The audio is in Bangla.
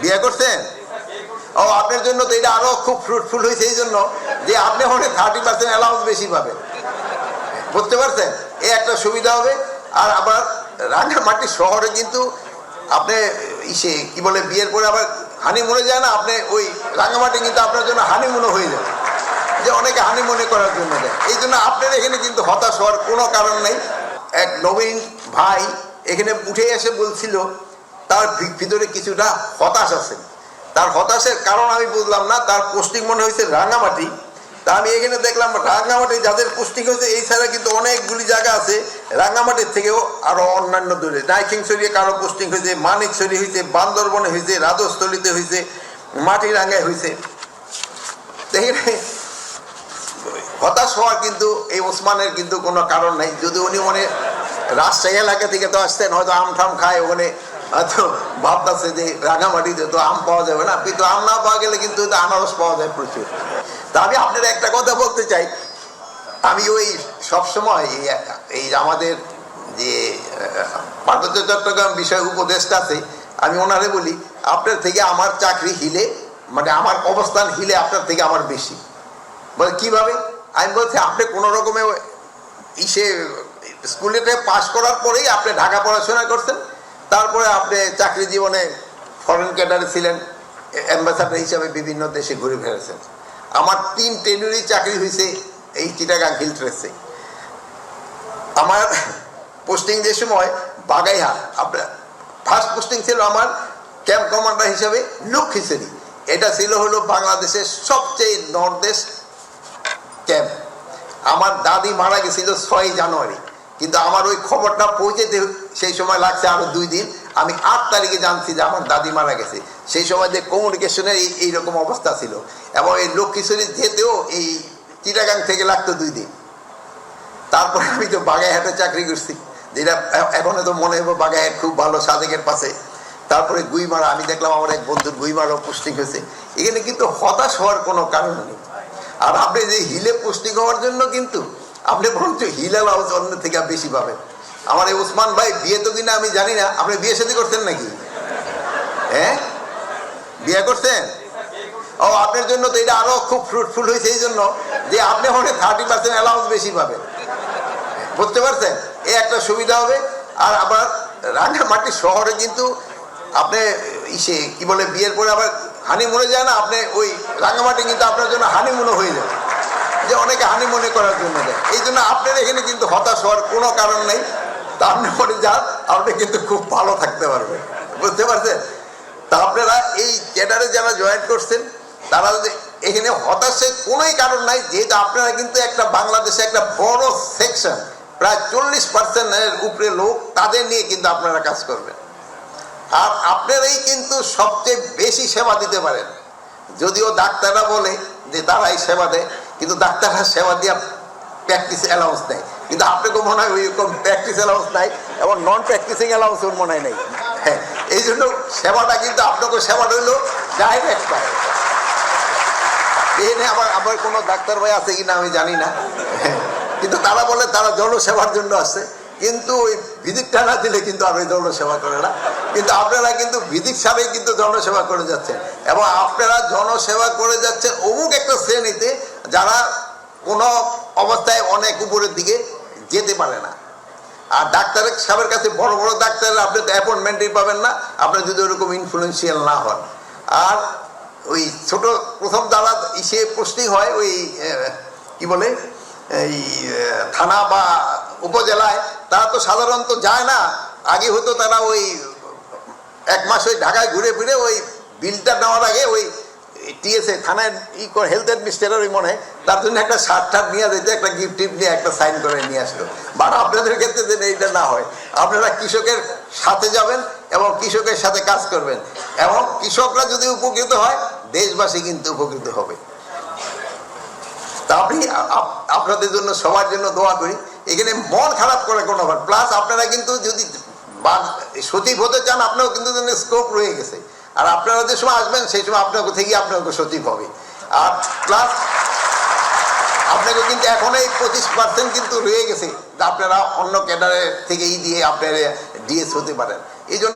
বিয়ে করছেন? ও, আপনার জন্য তো এটা আরও খুব ফ্রুটফুল হয়েছে, এই জন্য যে আপনি ওখানে থার্টি পার্সেন্ট অ্যালাউন্স বেশি পাবেন। বুঝতে পারছেন? এ একটা সুবিধা হবে। আর আবার রাঙ্গামাটি শহরে কিন্তু আপনি ইসে, কি বলে, বিয়ের পরে আবার হানিমুনে যায় না, আপনি ওই রাঙ্গামাটি কিন্তু আপনার জন্য হানিমুনও হয়ে যাবে যে অনেকে হানিমুনে করার জন্য দেয় এই জন্য আপনার এখানে কিন্তু হতাশ হওয়ার কোনো কারণ নেই। এক নবীন ভাই এখানে উঠে এসে বলছিল তার ভিতরে কিছুটা হতাশ আছে। তার হতাশের কারণ আমি বুঝলাম না, তার পোস্টিং মনে হয়েছে রাঙামাটি। তা আমি এখানে দেখলাম, রাঙামাটি যাদের পোস্টিং হয়েছে, এই ছাড়া কিন্তু অনেকগুলি জায়গা আছে। রাঙামাটির থেকেও আরও অন্যান্য দূরে। নাইকিংছড়িয়ে কারও পোস্টিং হয়েছে মানিকছড়ি হয়েছে, বান্দরবনে হয়েছে, রাজস্থলীতে হয়েছে মাটিরাঙ্গায় হয়েছে। হতাশ হওয়ার কিন্তু এই ওসমানের কিন্তু কোনো কারণ নাই। যদি উনি মনে রাজশাহী এলাকা থেকে তো আসতেন, হয়তো আম ঠাম খায়, ওখানে হয়তো ভাবতেছে যে রাঙামাটিতে তো আম পাওয়া যাবে না, কিন্তু আম না পাওয়া গেলে কিন্তু আনারস পাওয়া যায় প্রচুর। তা আমি আপনার একটা কথা বলতে চাই। আমি ওই সবসময় এই- আমাদের যে পার্বত্য চট্টগ্রাম বিষয় আছে, আমি ওনারে বলি, আপনার থেকে আমার চাকরি হিলে মানে আমার অবস্থান হিলে আপনার থেকে আমার বেশি। বলে, কীভাবে? আমি বলছি, আপনি কোনো রকমে ইসে, স্কুলেতে পাশ করার পরেই আপনি ঢাকা পড়াশোনা করছেন? তারপরে আপনি চাকরি জীবনে ফরেন ক্যাডারে ছিলেন অ্যাম্বাসাডার হিসাবে বিভিন্ন দেশে ঘুরে ফেরেছেন। আমার তিন টেনুরি চাকরি হয়েছে এই চিটাগাং হিল ট্রেসে আমার পোস্টিং যে সময় বাগাইহাট, আপনার ফার্স্ট পোস্টিং ছিল আমার ক্যাম্প কমান্ডার হিসাবে লক্ষ্মীশ্বরী এটা ছিল হলো বাংলাদেশের সবচেয়ে নর্থ ইস্ট ক্যাম্প আমার দাদি মারা গেছিল ছয় জানুয়ারি। কিন্তু আমার ওই খবরটা পৌঁছেতে সেই সময় লাগছে আরও দুই দিন। আমি আট তারিখে জানছি যে আমার দাদি মারা গেছে। সেই সময় যে কমিউনিকেশনের এই এইরকম অবস্থা ছিল। এবং এই লক্ষ্মীশ্বরী যেতেও এই চিটাগাং থেকে লাগতো দুই দিন। তারপরে আমি তো বাগাইহাটে চাকরি করছি। যেটা এ- এখনও তো মনে হব বাগাইহাট খুব ভালো সাজেকের পাশে। তারপরে গুইমারা, আমি দেখলাম আমার এক বন্ধুর গুইমারাও পুষ্টি হয়েছে। এখানে কিন্তু হতাশ হওয়ার কোনো কারণ নেই। আর আপনি যে হিলে পোস্টিং হওয়ার জন্য কিন্তু আপনি বরঞ্চ হিল অ্যালাউন্স অন্য থেকে বেশি পাবেন। আমার এই উসমান ভাই বিয়ে তো কিনা আমি জানি না, আপনি বিয়ে শাদী করছেন নাকি? হ্যাঁ? বিয়ে করছেন? ও, আপনার জন্য তো এটা আরও খুব ফ্রুটফুল হয়েছে, এই জন্য যে আপনি ওখানে থার্টি পার্সেন্ট অ্যালাউন্স বেশি পাবেন। বুঝতে পারছেন? এই একটা সুবিধা হবে, আর আবার রাঙ্গামাটি শহরে কিন্তু আপনি ইসে, কি বলে, বিয়ের পরে আবার হানিমুনে যায় না, আপনি ওই রাঙ্গামাটি কিন্তু আপনার জন্য হানিমুনও হয়ে যাবে যে অনেকে হানিমুনে করার জন্য দেয়। এই জন্য আপনার এখানে কিন্তু হতাশ হওয়ার কোনো কারণ নেই। তা আপনি পরে যান, আপনি কিন্তু খুব ভালো থাকতে পারবেন। বুঝতে পারছেন? তা আপনারা এই ক্যাডারে যারা জয়েন করছেন, তারা যদি এখানে হতাশের কোনোই কারণ নাই, যেহেতু আপনারা কিন্তু একটা বাংলাদেশে একটা বড় সেকশন প্রায় চল্লিশ পার্সেন্টের উপরে লোক তাদের নিয়ে কিন্তু আপনারা কাজ করবেন। আর আপনারাই কিন্তু সবচেয়ে বেশি সেবা দিতে পারেন। যদিও ডাক্তাররা বলে যে তারাই সেবা দেয় কিন্তু ডাক্তাররা সেবা দিয়া প্র্যাকটিস অ্যালাউন্স দেয়। কিন্তু আপনাকে মনে হয় ওইরকম প্র্যাকটিস অ্যালাউন্স নাই এবং নন প্র্যাকটিসিং অ্যালাউন্স ওর মনে হয় নেই? হ্যাঁ এই জন্য সেবাটা কিন্তু আপনাকে সেবাটা হইল ডাইরেক্ট পায়। এখানে আবার আবার কোনো ডাক্তার ভাই আছে কিনা আমি জানি না। কিন্তু তারা বলে তারা জনসেবার জন্য আসছে কিন্তু ওই ভিদিক টানা দিলে কিন্তু আর জনসেবা করে না। কিন্তু আপনারা কিন্তু ভিদিক ছাড়াই কিন্তু জনসেবা করে যাচ্ছেন। এবং আপনারা জনসেবা করে যাচ্ছেন অমুক একটা শ্রেণীতে যারা কোনো অবস্থায় অনেক উপরের দিকে যেতে পারে না। আর ডাক্তারের সাহেবের কাছে বড় বড় ডাক্তারের আপনি তো অ্যাপয়েন্টমেন্টই পাবেন না, আপনি যদি ওরকম ইনফ্লুয়েন্সিয়াল না হন। আর ওই ছোট প্রথম যারা সে পোস্টিং হয়, ওই কি বলে, এই থানা বা উপজেলায়, তারা তো সাধারণত যায় না। আগে হতো তারা ওই এক মাস ওই ঢাকায় ঘুরে ফিরে ওই বিলটা নেওয়ার আগে ওই টিএসএ থানায় ই করে হেলথ মনে তার জন্য একটা শার্ট টার্ট নিয়ে একটা গিফট নিয়ে, একটা সাইন করে নিয়ে আপনাদের ক্ষেত্রে যেন এইটা না হয়, আপনারা কৃষকের সাথে যাবেন এবং কৃষকের সাথে কাজ করবেন। এবং কৃষকরা যদি উপকৃত হয়, দেশবাসী কিন্তু উপকৃত হবে। তা আপনি আপনাদের জন্য, সবার জন্য দোয়া করি, এখানে মন খারাপ করে কোনো প্লাস আপনারা কিন্তু যদি সচিব হতে চান, আপনারও কিন্তু স্কোপ রয়ে গেছে। আর আপনারা যে সময় আসবেন, সেই সময় আপনাকে থেকে আপনার সচিব হবে। আর প্লাস আপনাকে কিন্তু এখন এই পঁচিশ পার্সেন্ট কিন্তু রয়ে গেছে। আপনারা অন্য ক্যাডারের থেকেই দিয়ে আপনারা ডিএস হতে পারেন। এই জন্য